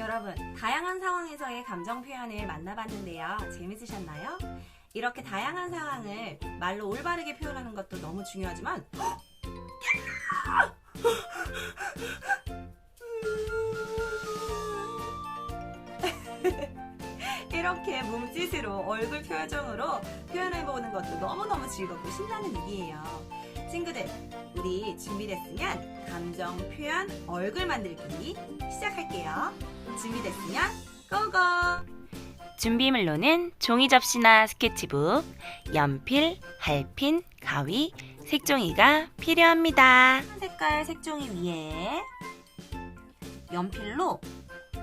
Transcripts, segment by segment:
여러분, 다양한 상황에서의 감정 표현을 만나봤는데요. 재밌으셨나요? 이렇게 다양한 상황을 말로 올바르게 표현하는 것도 너무 중요하지만, 이렇게 몸짓으로 얼굴 표정으로 표현해보는 것도 너무너무 즐겁고 신나는 일이에요. 친구들, 우리 준비됐으면 감정 표현 얼굴 만들기 시작할게요. 준비됐으면 고고! 준비물로는 종이 접시나 스케치북, 연필, 할핀, 가위, 색종이가 필요합니다. 색깔 색종이 위에 연필로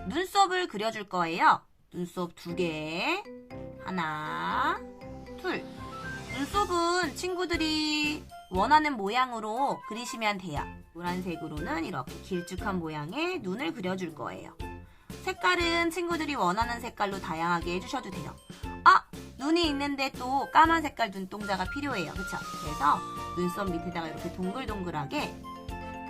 눈썹을 그려줄 거예요. 눈썹 두 개. 하나, 둘. 눈썹은 친구들이 원하는 모양으로 그리시면 돼요. 노란색으로는 이렇게 길쭉한 모양의 눈을 그려줄 거예요. 색깔은 친구들이 원하는 색깔로 다양하게 해주셔도 돼요. 아! 눈이 있는데 또 까만 색깔 눈동자가 필요해요. 그쵸? 그래서 눈썹 밑에다가 이렇게 동글동글하게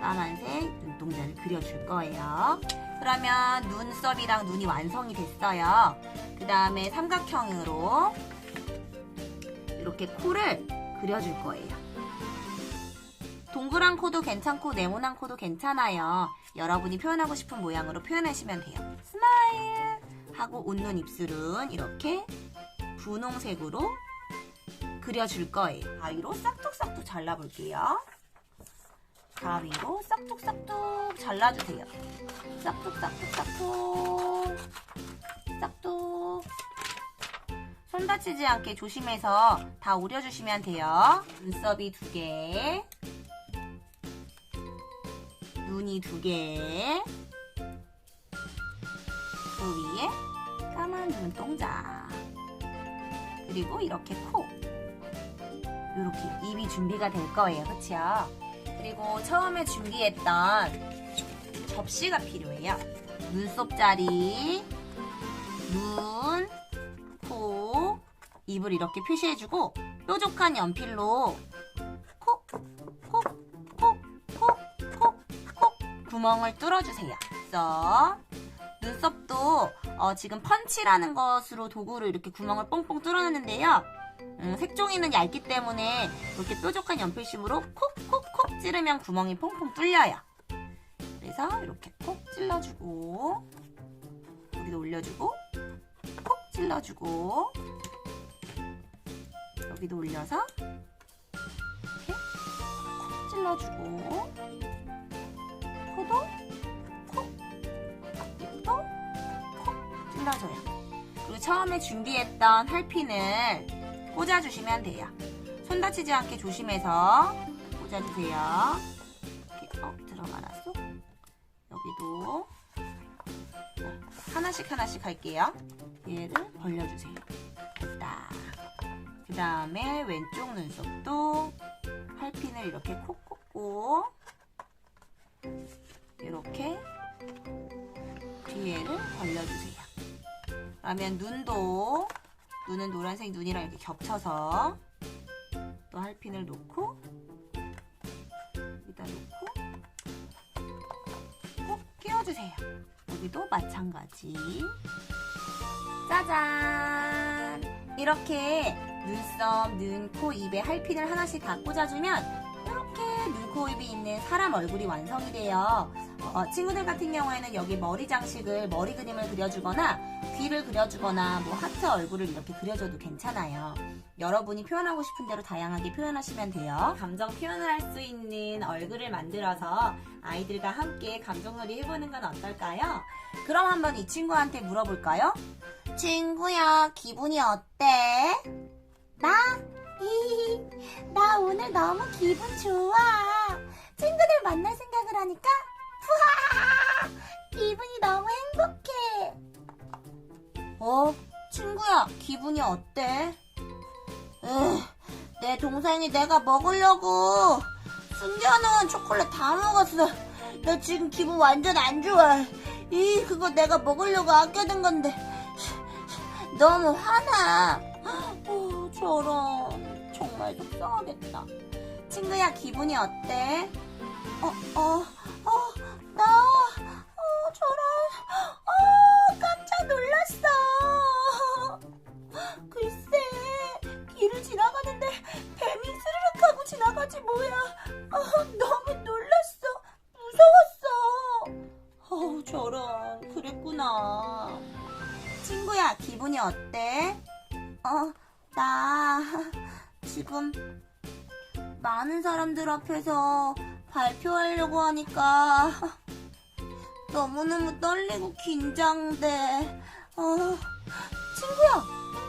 까만색 눈동자를 그려줄 거예요. 그러면 눈썹이랑 눈이 완성이 됐어요. 그 다음에 삼각형으로 이렇게 코를 그려줄 거예요. 동그란 코도 괜찮고 네모난 코도 괜찮아요. 여러분이 표현하고 싶은 모양으로 표현하시면 돼요. 스마일! 하고 웃는 입술은 이렇게 분홍색으로 그려줄 거예요. 가위로 싹둑싹둑 잘라볼게요. 가위로 싹둑싹둑 잘라주세요. 싹둑싹둑싹둑 싹둑 손 다치지 않게 조심해서 다 오려주시면 돼요. 눈썹이 두 개, 눈이 두 개, 그 위에 까만 눈동자, 그리고 이렇게 코. 이렇게 입이 준비가 될 거예요. 그쵸? 그리고 처음에 준비했던 접시가 필요해요. 눈썹 자리, 눈, 코, 입을 이렇게 표시해주고 뾰족한 연필로 구멍을 뚫어주세요. 써. 눈썹도 어, 지금 펀치라는 것으로 도구로 이렇게 구멍을 뽕뽕 뚫어놨는데요. 음, 색종이는 얇기 때문에 이렇게 뾰족한 연필심으로 콕콕콕 찌르면 구멍이 퐁퐁 뚫려요. 그래서 이렇게 콕 찔러주고 여기도 올려주고 콕 찔러주고 여기도 올려서 이렇게 콕 찔러주고 코도 콕 입도 콕 찔러줘요. 그리고 처음에 준비했던 할핀을 꽂아주시면 돼요. 손 다치지 않게 조심해서 꽂아주세요. 이렇게 어 들어가놨어? 여기도 네, 하나씩 하나씩 할게요. 얘를 벌려주세요. 됐다. 그 다음에 왼쪽 눈썹도 팔핀을 이렇게 콕 꽂고 이렇게 뒤에를 벌려주세요. 그러면 눈도 눈은 노란색 눈이랑 이렇게 겹쳐서 또 할핀을 놓고 여기다 놓고 꼭 끼워주세요. 여기도 마찬가지. 짜잔! 이렇게 눈썹, 눈, 코, 입에 할핀을 하나씩 다 꽂아주면 눈, 코, 입이 있는 사람 얼굴이 완성이 돼요. 어, 친구들 같은 경우에는 여기 머리 장식을 머리 그림을 그려주거나 귀를 그려주거나 뭐 하트 얼굴을 이렇게 그려줘도 괜찮아요. 여러분이 표현하고 싶은 대로 다양하게 표현하시면 돼요. 감정 표현을 할 수 있는 얼굴을 만들어서 아이들과 함께 감정놀이 해보는 건 어떨까요? 그럼 한번 이 친구한테 물어볼까요? 친구야, 기분이 어때? 나? 히히, 나 오늘 너무 기분 좋아. 친구들 만날 생각을 하니까 푸하! 기분이 너무 행복해. 어, 친구야, 기분이 어때? 으, 내 동생이 내가 먹으려고 숨겨놓은 초콜릿 다 먹었어. 나 지금 기분 완전 안 좋아. 이, 그거 내가 먹으려고 아껴둔 건데. 너무 화나. 어, 저런. 정말 속상하겠다. 친구야, 기분이 어때? 어, 어, 어, 나, 어, 저런, 어, 깜짝 놀랐어. 글쎄, 길을 지나가는데 뱀이 스르륵 하고 지나가지 뭐야. 어, 너무 놀랐어. 무서웠어. 어, 저런, 그랬구나. 친구야, 기분이 어때? 어, 나, 지금 많은 사람들 앞에서 발표하려고 하니까 너무너무 떨리고 긴장돼. 어, 친구야,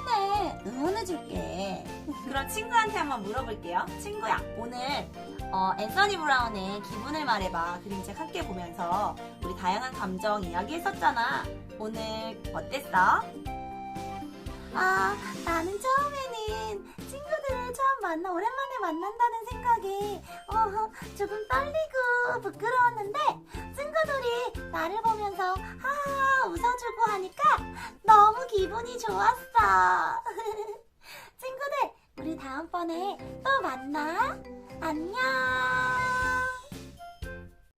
힘내. 응원해줄게. 그럼 친구한테 한번 물어볼게요. 친구야, 오늘 어, 앤서니 브라운의 기분을 말해봐 그림책 함께 보면서 우리 다양한 감정 이야기했었잖아. 오늘 어땠어? 아, 나는 처음 만나 오랜만에 만난다는 생각에 어, 조금 떨리고 부끄러웠는데 친구들이 나를 보면서 하하 웃어주고 하니까 너무 기분이 좋았어. 친구들, 우리 다음번에 또 만나. 안녕.